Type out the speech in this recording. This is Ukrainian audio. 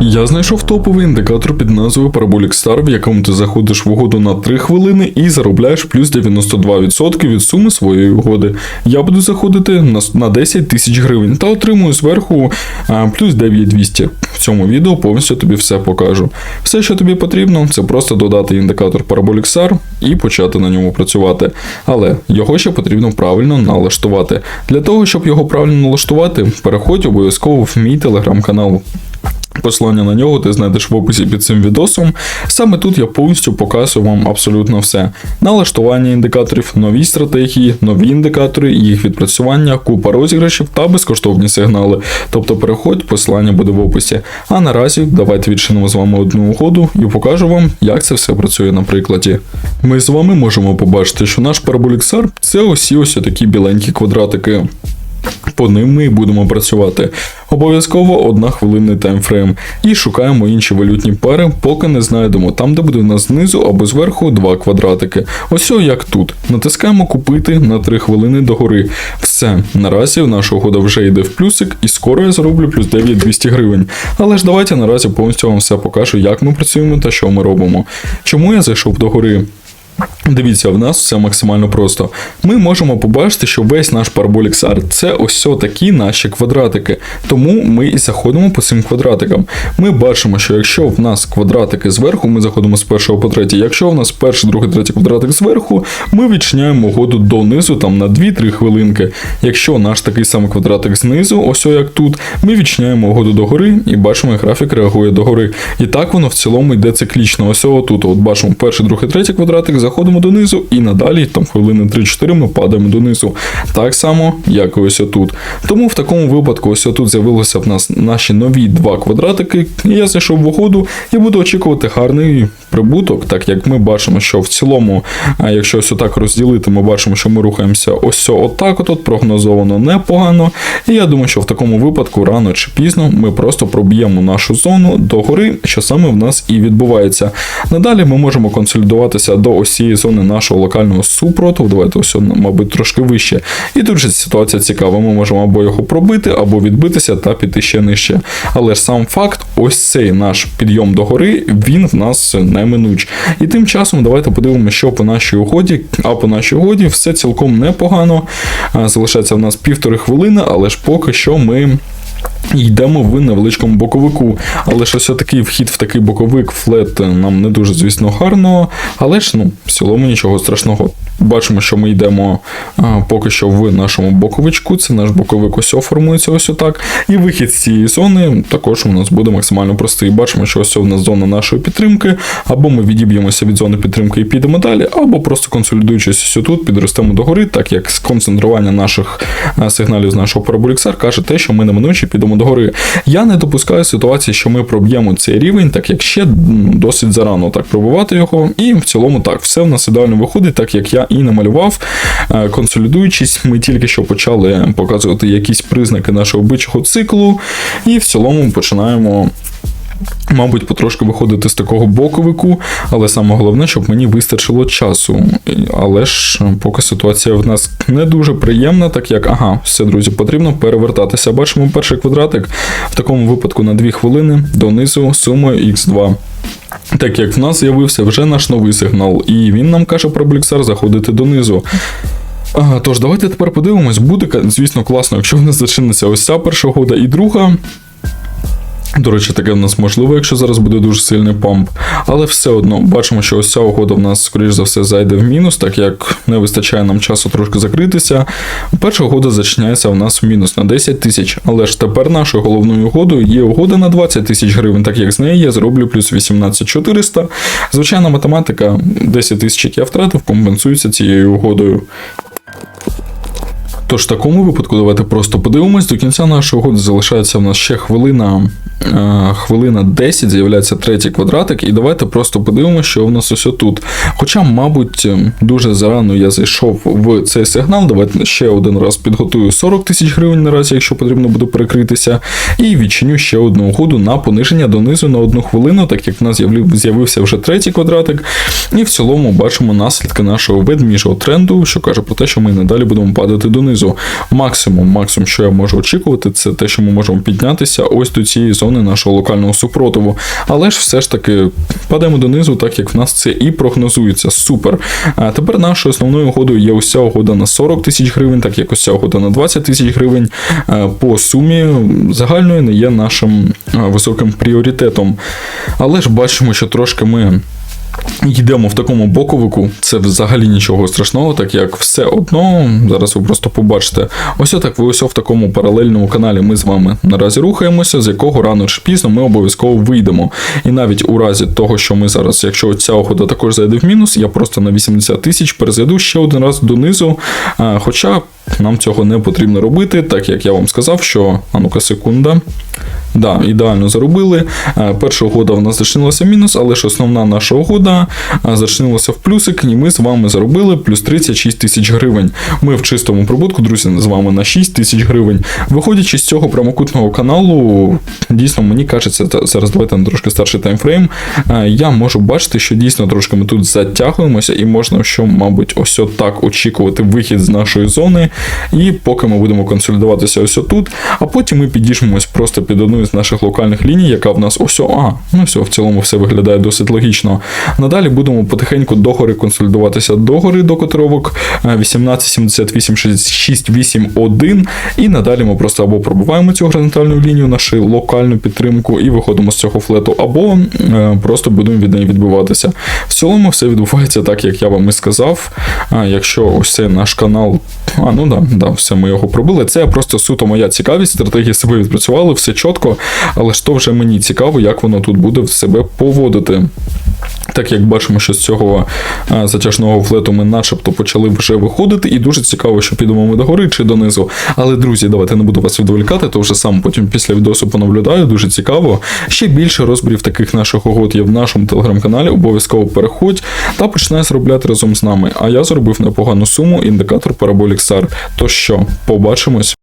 Я знайшов топовий індикатор під назвою Parabolic Star, в якому ти заходиш в угоду на 3 хвилини і заробляєш плюс 92% від суми своєї угоди. Я буду заходити на, на 10 тисяч гривень та отримую зверху плюс 9200. В цьому відео повністю тобі все покажу. Все, що тобі потрібно, це просто додати індикатор Parabolic Star і почати на ньому працювати. Але його ще потрібно правильно налаштувати. Для того, щоб його правильно налаштувати, переходь обов'язково в мій телеграм-канал. Посилання на нього ти знайдеш в описі під цим відосом. Саме тут я повністю показую вам абсолютно все: налаштування індикаторів, нові стратегії, нові індикатори, їх відпрацювання, купа розіграшів та безкоштовні сигнали. Тобто переходь, посилання буде в описі. А наразі давайте відчинимо з вами одну угоду і покажу вам, як це все працює на прикладі. Ми з вами можемо побачити, що наш параболіксар це усі ось такі біленькі квадратики. По ним ми і будемо працювати. Обов'язково одна хвилинний таймфрейм. І шукаємо інші валютні пари, поки не знайдемо там, де буде в нас знизу або зверху два квадратики. Ось як тут. Натискаємо купити на 3 хвилини догори. Все, наразі наша угода вже йде в плюсик, і скоро я зароблю плюс 9200 гривень. Але ж давайте наразі повністю вам все покажу, як ми працюємо та що ми робимо. Чому я зайшов до гори? Дивіться, в нас все максимально просто. Ми можемо побачити, що весь наш параболік SAR це ось такі наші квадратики. Тому ми і заходимо по цим квадратикам. Ми бачимо, що якщо в нас квадратики зверху, ми заходимо з першого по третій. Якщо в нас перший, другий, третій квадратик зверху, ми відчиняємо угоду донизу там на 2-3 хвилинки. Якщо наш такий самий квадратик знизу, ось як тут, ми відчиняємо угоду догори і бачимо, як графік реагує догори. І так воно в цілому йде циклічно. Ось тут. От бачимо перший, другий, третій квадратик заходимо донизу, і надалі, там хвилини 3-4 ми падаємо донизу. Так само, як і ось отут. Тому в такому випадку, ось отут з'явилися в нас наші нові два квадратики. Я зайшов в угоду і буду очікувати гарний прибуток, так як ми бачимо, що в цілому, якщо ось отак розділити, ми бачимо, що ми рухаємося ось отак, от прогнозовано непогано. І я думаю, що в такому випадку рано чи пізно ми просто проб'ємо нашу зону догори, що саме в нас і відбувається. Надалі ми можемо консолідуватися до ось зони нашого локального супротиву. Давайте ось, мабуть, трошки вище. І тут же ситуація цікава. Ми можемо або його пробити, або відбитися та піти ще нижче. Але ж сам факт, ось цей наш підйом догори, він в нас неминуч. І тим часом давайте подивимося, що по нашій угоді. А по нашій угоді все цілком непогано. Залишається в нас півтори хвилини, але ж поки що ми. Йдемо в невеличкому боковику. Але ж ось такий вхід в такий боковик, флет нам не дуже, звісно, гарно. Але ж ну, в цілому нічого страшного. Бачимо, що ми йдемо а, поки що в нашому боковичку. Це наш боковик ось формується ось отак. І вихід з цієї зони також у нас буде максимально простий. Бачимо, що ось у нас зона нашої підтримки, або ми відіб'ємося від зони підтримки і підемо далі, або просто консолідуючись ось тут, підростемо догори, так як сконцентрування наших сигналів з нашого параболіксар каже те, що ми неминуче підемо догори. Я не допускаю ситуації, що ми проб'ємо цей рівень, так як ще досить зарано так пробувати його. І в цілому так, все в нас ідеально виходить, так як я і намалював. Е, консолідуючись, ми тільки що почали показувати якісь признаки нашого бичого циклу, і в цілому починаємо. Мабуть, потрошки виходити з такого боковику, але саме головне, щоб мені вистачило часу. Але ж поки ситуація в нас не дуже приємна, так як, ага, все, друзі, потрібно перевертатися. Бачимо перший квадратик в такому випадку на 2 хвилини донизу сумою Х2. Так як в нас з'явився вже наш новий сигнал, і він нам каже про Бліксар заходити донизу. Тож, давайте тепер подивимось, буде, звісно, класно, якщо в нас зачиниться ось ця перша года і друга. До речі, таке в нас можливо, якщо зараз буде дуже сильний памп. Але все одно бачимо, що ось ця угода в нас, скоріш за все, зайде в мінус, так як не вистачає нам часу трошки закритися. Перша угода зачиняється в нас в мінус на 10 тисяч. Але ж тепер нашою головною угодою є угода на 20 тисяч гривень, так як з неї я зроблю плюс 18400. Звичайна математика, 10 тисяч, які я втратив, компенсується цією угодою. Тож в такому випадку давайте просто подивимось. До кінця нашого году залишається в нас ще хвилина е, хвилина 10, з'являється третій квадратик, і давайте просто подивимося, що в нас ось тут. Хоча, мабуть, дуже зарано я зайшов в цей сигнал. Давайте ще один раз підготую 40 тисяч гривень наразі, якщо потрібно буде перекритися. І відчиню ще одну угоду на пониження донизу на одну хвилину, так як в нас з'явився вже третій квадратик. І в цілому бачимо наслідки нашого ведміжого тренду, що каже про те, що ми надалі будемо падати донизу донизу. Максимум, максимум, що я можу очікувати, це те, що ми можемо піднятися ось до цієї зони нашого локального супротиву. Але ж все ж таки падаємо донизу, так як в нас це і прогнозується. Супер. А тепер нашою основною угодою є ця угода на 40 тисяч гривень, так як ось ця угода на 20 тисяч гривень. По сумі загальної не є нашим високим пріоритетом. Але ж бачимо, що трошки ми. Йдемо в такому боковику, це взагалі нічого страшного, так як все одно, зараз ви просто побачите. Ось отак, ви ось в такому паралельному каналі ми з вами наразі рухаємося, з якого рано чи пізно ми обов'язково вийдемо. І навіть у разі того, що ми зараз, якщо ця угода також зайде в мінус, я просто на 80 тисяч перезайду ще один раз донизу. Хоча нам цього не потрібно робити, так як я вам сказав, що а ну-ка секунда. Да, ідеально заробили. Е, Перша угода в нас зачинилася в мінус, але ж основна наша угода е, зачинилася в плюсик, і ми з вами заробили плюс 36 тисяч гривень. Ми в чистому прибутку, друзі, з вами на 6 тисяч гривень. Виходячи з цього прямокутного каналу, дійсно мені кажеться, зараз давайте на трошки старший таймфрейм. е, Я можу бачити, що дійсно трошки ми тут затягуємося, і можна, що, мабуть, ось так очікувати вихід з нашої зони. І поки ми будемо консолідуватися ось тут, а потім ми підіймемось просто під одну з наших локальних ліній, яка в нас ось. А, ну все, в цілому все виглядає досить логічно. Надалі будемо потихеньку догори консолідуватися догори до котировок е, 18, 78, 66, 8, 1. І надалі ми просто або пробиваємо цю горизонтальну лінію, нашу локальну підтримку, і виходимо з цього флету, або е, просто будемо від неї відбиватися. В цілому все відбувається так, як я вам і сказав. А якщо ось цей наш канал. А, ну да, да, все, ми його пробили. Це просто суто моя цікавість, стратегії себе відпрацювали, все чітко, але ж то вже мені цікаво, як воно тут буде в себе поводити. Так як бачимо, що з цього затяжного флету ми начебто почали вже виходити, і дуже цікаво, що підемо ми догори чи донизу. Але, друзі, давайте не буду вас відволікати, то вже сам потім після відосу понаблюдаю, дуже цікаво. Ще більше розборів таких наших угод є в нашому телеграм-каналі. Обов'язково переходь та починай заробляти разом з нами. А я зробив непогану суму, індикатор Parabolic Star. То що, побачимось.